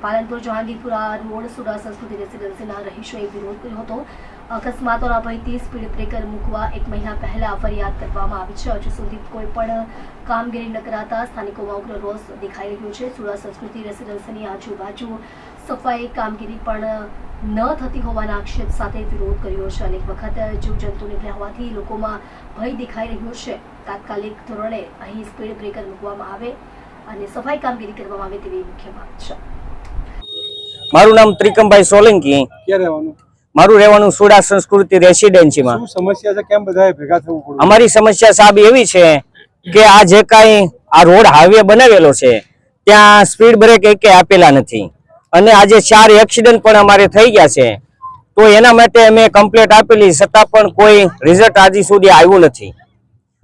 Palanpur, Jahangirpura road સુરા સંસ્કૃતિ રેસિડેન્સીના રહીશોએ વિરોધ કર્યો હતો. અકસ્માતોના ભયથી સ્પીડ બ્રેકર મૂકવા એક મહિના પહેલા ફરિયાદ કરવામાં આવી છે. હજુ સુધી કોઈ પણ કામગીરી ન કરાતા સ્થાનિકોમાં ઉગ્ર રોષ દેખાઈ રહ્યો છે. સુરા સંસ્કૃતિ રેસિડેન્સીની આજુબાજુ સફાઈ કામગીરી પણ ન થતી હોવાના આક્ષેપ સાથે વિરોધ કર્યો છે. અનેક વખત જીવજંતુ નીકળ્યા હોવાથી લોકોમાં ભય દેખાઈ રહ્યો છે. તાત્કાલિક ધોરણે અહીં સ્પીડ બ્રેકર મૂકવામાં આવે અને સફાઈ કામગીરી કરવામાં આવે તેવી મુખ્ય માંગ છે. મારું નામ ત્રિકમભાઈ સોલંકી. ક્યાં રહેવાનું? મારું રહેવાનું સુડા સંસ્કૃતિ રેસિડેન્સીમાં. શું સમસ્યા છે? કેમ બધાએ ભેગા થવું પડ્યું? અમારી સમસ્યા સાહેબ એવી છે કે આ જે કાંઈ આ રોડ હાઈવે બનાવેલો છે ત્યાં સ્પીડ બ્રેક એકે આપેલા નથી. અને આજે ચાર એક્સિડન્ટ પણ અમારે થઈ ગયા છે. તો એના માટે અમે કમ્પ્લેટ આપેલી છતાં પણ કોઈ રિઝલ્ટ આજે સુધી આવ્યું નથી.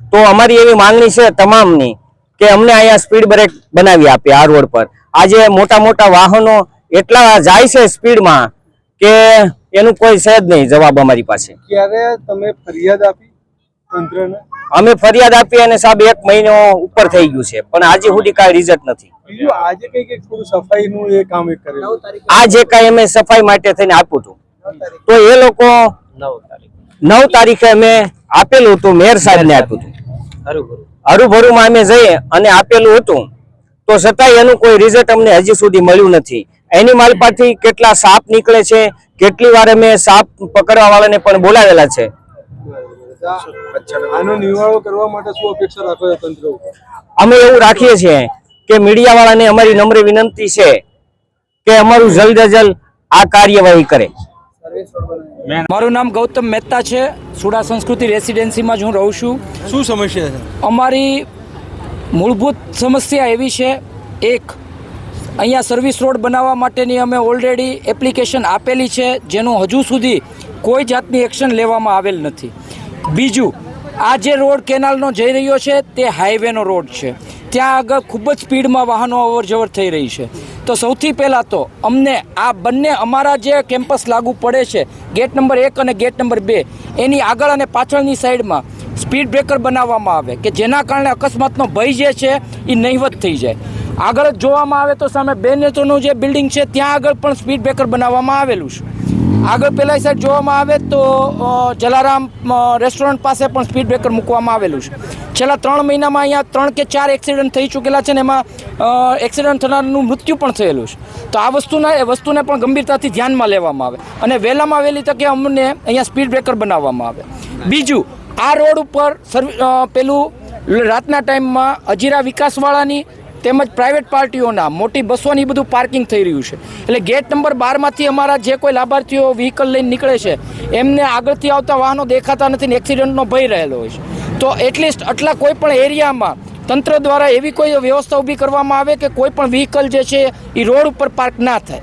તો અમારી એવી માંગણી છે તમામની કે અમને અહીંયા સ્પીડ બ્રેક બનાવી આપે આ રોડ પર. આજે મોટા મોટા વાહનો એટલા જાય છે સ્પીડમાં કે એનું કોઈ છે જ નહીં જવાબ અમારી પાસે. ક્યારે તમે ફરિયાદ આપી તંત્રને? અમે ફરિયાદ આપી અને સાહેબ એક મહિનો ઉપર થઈ ગયું છે પણ આજે સુધી કાંઈ રિઝલ્ટ નથી. આજે કઈ કઈ થોડું સફાઈનું એ કામ એક કરેલું. આ જે કાંઈ અમે સફાઈ માટે થઈને આપ્યું હતું. તો એ લોકો નવ તારીખે. અમે આપેલું હતું મેયર સાહેબને આપ્યું હતું. હરુભરુમાં અમે જઈએ અને આપેલું હતું. તો છતાંય એનું કોઈ રિઝલ્ટ અમને હજી સુધી મળ્યું નથી. એની માલપાથી કેટલા સાપ નીકળે છે? કેટલી વાર અમે સાપ પકડવા વાળાને પણ બોલાવેલા છે? આનો નિવારો કરવા માટે શું અપેક્ષા રાખો તંત્ર અમે એવું રાખીએ છીએ કે મીડિયા વાળાને અમારી નમ્ર વિનંતી છે કે અમારું જલ્દ જલ્દ આ કાર્યવાહી કરે. મારું નામ ગૌતમ મહેતા છે. સુડા સંસ્કૃતિ રેસિડેન્સીમાં જ હું રહું છું. શું સમસ્યા છે? અમારી મૂળભૂત સમસ્યા એવી છે. એક અહીંયા સર્વિસ રોડ બનાવવા માટેની અમે ઓલરેડી એપ્લિકેશન આપેલી છે, જેનું હજુ સુધી કોઈ જાતની એક્શન લેવામાં આવેલ નથી. બીજું, આ જે રોડ કેનાલનો જઈ રહ્યો છે, તે હાઈવેનો રોડ છે. ત્યાં આગળ ખૂબ જ સ્પીડમાં વાહનો અવર જવર થઈ રહી છે. તો સૌથી પહેલાં તો અમને આ બંને અમારા જે કેમ્પસ લાગુ પડે છે ગેટ નંબર એક અને ગેટ નંબર બે, એની આગળ અને પાછળની સાઈડમાં સ્પીડ બ્રેકર બનાવવામાં આવે, કે જેના કારણે અકસ્માતનો ભય જે છે એ નહીવત થઈ જાય. આગળ જ જોવામાં આવે તો સામે બે નેચરનું જે બિલ્ડિંગ છે, ત્યાં આગળ પણ સ્પીડ બ્રેકર બનાવવામાં આવેલું છે. આગળ પેલા સાઈડ જોવામાં આવે તો જલારામ રેસ્ટોરન્ટ પાસે પણ સ્પીડ બ્રેકર મૂકવામાં આવેલું છે. છેલ્લા ત્રણ મહિનામાં અહીંયા ત્રણ કે ચાર એક્સિડન્ટ થઈ ચૂકેલા છે ને એમાં એક્સિડન્ટ થનારનું મૃત્યુ પણ થયેલું છે. તો આ વસ્તુના, એ વસ્તુને પણ ગંભીરતાથી ધ્યાનમાં લેવામાં આવે. અને વહેલામાં વહેલી તકે અમને અહીંયા સ્પીડ બ્રેકર બનાવવામાં આવે. બીજું, આ રોડ ઉપર સર્વિ પેલું, રાતના ટાઈમમાં અજીરા વિકાસવાળાની તેમજ પ્રાઇવેટ પાર્ટીઓના, મોટી બસોની બધું પાર્કિંગ થઈ રહ્યું છે. એટલે ગેટ નંબર બારમાંથી અમારા જે કોઈ લાભાર્થીઓ વ્હીકલ લઈને નીકળે છે, એમને આગળથી આવતા વાહનો દેખાતા નથી ને એક્સિડન્ટનો ભય રહેલો હોય છે. તો એટલીસ્ટ આટલા કોઈ પણ એરિયામાં તંત્ર દ્વારા એવી કોઈ વ્યવસ્થા ઊભી કરવામાં આવે કે કોઈ પણ વ્હીકલ જે છે એ રોડ ઉપર પાર્ક ના થાય.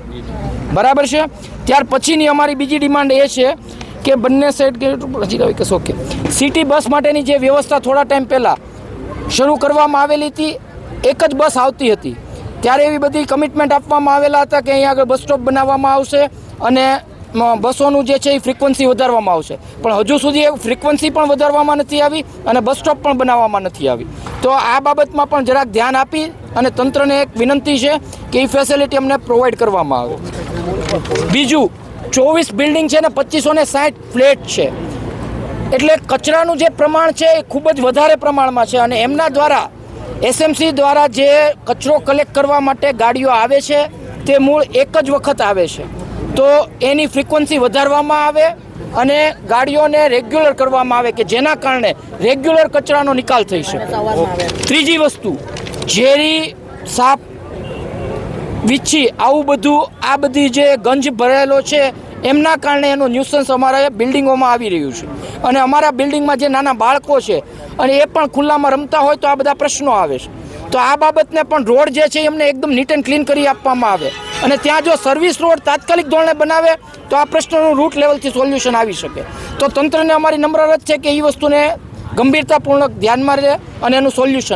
બરાબર છે? ત્યાર પછીની અમારી બીજી ડિમાન્ડ એ છે કે બંને સાઈડ ગેટ હજી કે ઓકે સિટી બસ માટેની જે વ્યવસ્થા થોડા ટાઈમ પહેલાં શરૂ કરવામાં આવેલી હતી. એક જ બસ આવતી હતી. ત્યારે એવી બધી કમિટમેન્ટ આપવામાં આવેલા હતા કે અહીંયા આગળ બસ સ્ટોપ બનાવવામાં આવશે અને બસોનું જે છે એ ફ્રિકવન્સી વધારવામાં આવશે. પણ હજુ સુધી એ ફ્રિકવન્સી પણ વધારવામાં નથી આવી અને બસ સ્ટોપ પણ બનાવવામાં નથી આવી. તો આ બાબતમાં પણ જરાક ધ્યાન આપી અને તંત્રને એક વિનંતી છે કે એ ફેસિલિટી અમને પ્રોવાઈડ કરવામાં આવે. બીજું, ચોવીસ બિલ્ડિંગ છે ને પચીસો ને સાઠ ફ્લેટ છે. એટલે કચરાનું જે પ્રમાણ છે એ ખૂબ જ વધારે પ્રમાણમાં છે અને એમના દ્વારા એસએમસી દ્વારા જે કચરો કલેક્ટ કરવા માટે ગાડીઓ આવે છે, તે મૂળ એક જ વખત આવે છે. તો એની ફ્રિકવન્સી વધારવામાં આવે અને ગાડીઓને રેગ્યુલર કરવામાં આવે કે જેના કારણે રેગ્યુલર કચરાનો નિકાલ થઈ શકે. ત્રીજી વસ્તુ, ઝેરી, સાપ, વીછી, આવું બધું આ બધી જે ગંજ ભરેલો છે એમના કારણે એનું ન્યુસન્સ અમારા બિલ્ડિંગોમાં આવી રહ્યું છે. અને અમારા બિલ્ડિંગમાં જે નાના બાળકો છે, અને એ પણ ખુલ્લામાં રમતા હોય તો આ બધા પ્રશ્નો આવે છે. તો આ બાબતને પણ રોડ જે છે, એમને એકદમ નીટ એન્ડ ક્લીન કરી આપવામાં આવે. અને ત્યાં જો સર્વિસ રોડ તાત્કાલિક ધોરણે બનાવે, તો આ પ્રશ્નનું રૂટ લેવલથી સોલ્યુશન આવી શકે. તો તંત્રને અમારી નમ્ર રજ છે કે એ વસ્તુને ગંભીરતાપૂર્વક ધ્યાનમાં રહે અને એનું સોલ્યુશન